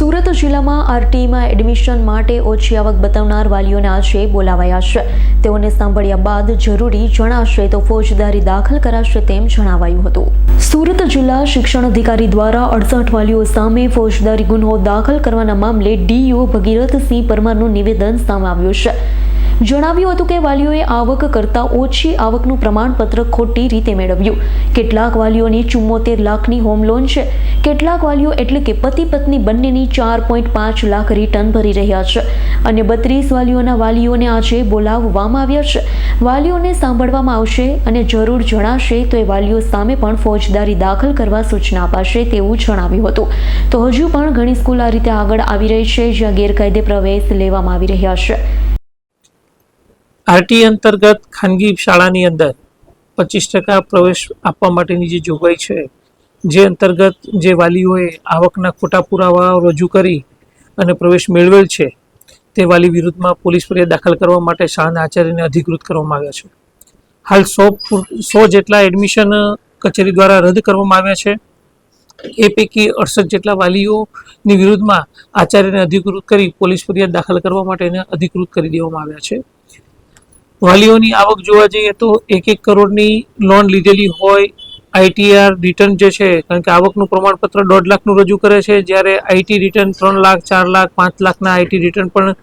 સુરત જિલ્લામાં આરટીમાં એડમિશન માટે ઓછી આવક બતાવનાર વાલીઓને આજે બોલાવાયા છે. તેઓને સાંભળ્યા બાદ જરૂરી જણાશે તો ફોજદારી દાખલ કરાશે તેમ જણાવાયું હતું. સુરત જિલ્લા શિક્ષણ અધિકારી દ્વારા અડસઠ વાલીઓ સામે ફોજદારી ગુનો દાખલ કરવાના મામલે ડીઈઓ ભગીરથસિંહ પરમારનું નિવેદન સામે આવ્યું છે. જણાવ્યું હતું કે વાલીઓએ આવક કરતાં ઓછી આવકનું પ્રમાણપત્ર ખોટી રીતે મેળવ્યું. કેટલાક વાલીઓની ચુમ્મોતેર લાખની હોમ લોન છે. કેટલાક વાલીઓ એટલે કે પતિ પત્ની બંનેની ચાર પોઈન્ટ પાંચ લાખ રિટર્ન ભરી રહ્યા છે. અને બત્રીસ વાલીઓના વાલીઓને આજે બોલાવવામાં આવ્યા છે. વાલીઓને સાંભળવામાં આવશે અને જરૂર જણાશે તો એ વાલીઓ સામે પણ ફોજદારી દાખલ કરવા સૂચના અપાશે તેવું જણાવ્યું હતું. તો હજુ પણ ઘણી સ્કૂલ આ રીતે આગળ આવી રહી છે જ્યાં ગેરકાયદે પ્રવેશ લેવામાં આવી રહ્યા છે. આરટી અંતર્ગત ખાનગી શાળાની અંદર પચીસ ટકા પ્રવેશ આપવા માટેની જે જોગવાઈ છે, જે અંતર્ગત જે વાલીઓએ આવકના ખોટા પુરાવાઓ રજૂ કરી અને પ્રવેશ મેળવેલ છે, તે વાલી વિરુદ્ધમાં પોલીસ ફરિયાદ દાખલ કરવા માટે શાળાના આચાર્યને અધિકૃત કરવામાં આવ્યા છે. હાલ સો સો જેટલા એડમિશન કચેરી દ્વારા રદ કરવામાં આવ્યા છે. એ પૈકી અડસઠ જેટલા વાલીઓની વિરુદ્ધમાં આચાર્યને અધિકૃત કરી પોલીસ ફરિયાદ દાખલ કરવા માટે એને અધિકૃત કરી દેવામાં આવ્યા છે. વાલીઓની આવક જોવા જઈએ તો એક એક કરોડની લોન લીધેલી હોય. આઈટીઆર રિટર્ન જે છે, કારણ કે આવકનું પ્રમાણપત્ર દોઢ લાખનું રજૂ કરે છે, જ્યારે આઈટી રિટર્ન ત્રણ લાખ, ચાર લાખ, પાંચ લાખના આઈટી રિટર્ન પણ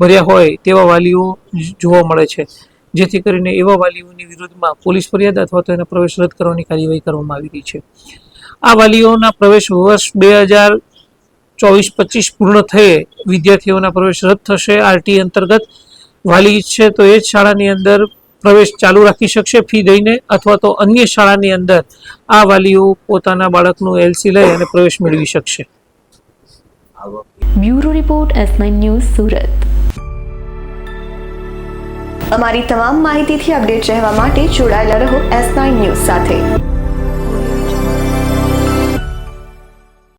ભર્યા હોય તેવા વાલીઓ જોવા મળે છે. જેથી કરીને એવા વાલીઓની વિરુદ્ધમાં પોલીસ ફરિયાદ અથવા તો એના પ્રવેશ રદ કરવાની કાર્યવાહી કરવામાં આવી રહી છે. આ વાલીઓના પ્રવેશ વર્ષ બે હજાર ચોવીસ પચીસ પૂર્ણ થયે વિદ્યાર્થીઓના પ્રવેશ રદ થશે. આરટી અંતર્ગત વાલી ઈચ્છે તો એ જ શાળાની અંદર પ્રવેશ ચાલુ રાખી શકશે ફી દઈને અથવા તો અન્ય શાળાની અંદર આ વાલીઓ પોતાના બાળકનું એલસી લઈ અને પ્રવેશ મેળવી શકશે. Bureau report S news Surat. અમારી તમામ માહિતીથી અપડેટ રહેવા માટે જોડાયેલા રહો એસ ન્યૂઝ સાથે.